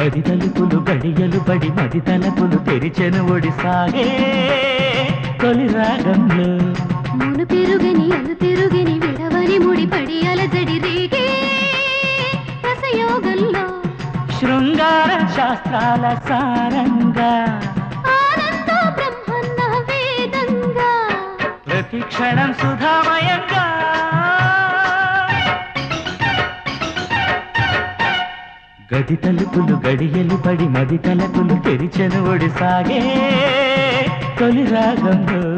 గది తలుపులు గడియలు పడి మది తలుపులు తెరిచెను ఒడిసాగే. తొలి రాగంలో మును పెరుగని అను తిరుగని విడవని ముడిపడి అలజడి రేగే. రసయోగంలో శృంగార శాస్త్రాల సారంగా. ఆనంద బ్రహ్మన్న వేదంగా. ప్రతి క్షణం సుధామయంగా గది తలుపులు గడియలు పడి మది తలుపులు తెరిచెను ఒడిసాగే. తొలి రాగంలో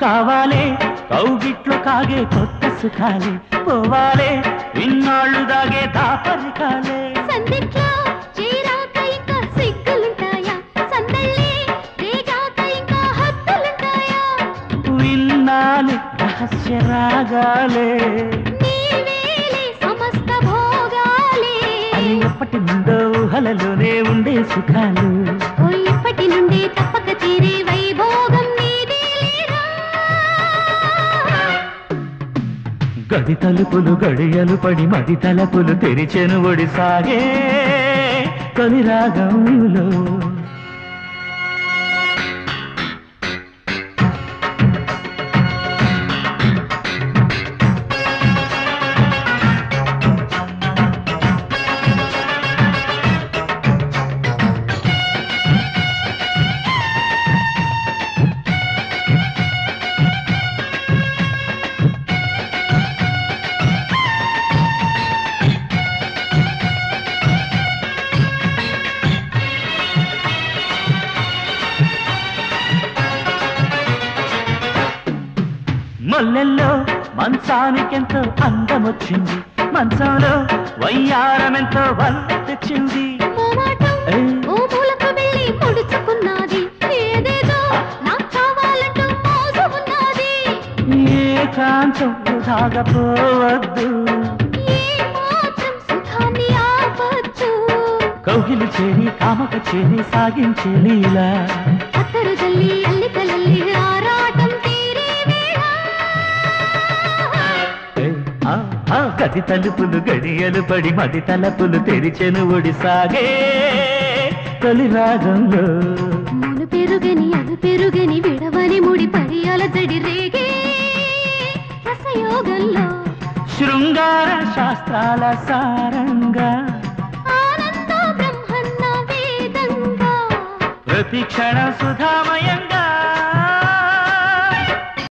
కావాలే కౌగిట్లు కాగే కొత్త సుఖాలే పోవాలే ఇన్నాళ్ళు దాగే దాపరికాలే. సందిట్లో విన్నాలి రహస్య రాగాలే. సమస్త భోగాలే. ఎప్పటి నుండో ఊహలలోనే ఉండే సుఖాలు. ఓ ఇప్పటి నుండి తప్పక గది తలుపులు గడియలు పడి మది తలుపులు తెరిచెను ఒడిసాగే తొలి రాగంలో. మొల్లెల్లో మంచానికెంతో అందమొచ్చింది. మంచంలో వయ్యారమెంతో వల్ల తెచ్చింది సాగపోవద్దు ఆపచ్చు కౌగిలి చేరి కామక చేరి సాగించే లీలా గది తలుపులు గడియలు పడి మది తలుపులు తెరిచెను ఒడిసాగే. తొలి రాగంలో మును పెరుగని అను పెరుగని విడవని ముడి పడి అలజడి రేగే. రసయోగంలో శృంగార శాస్త్రాల సారంగా. ఆనంద బ్రహ్మన్న వేదంగా. ప్రతి క్షణ సుధామయంగా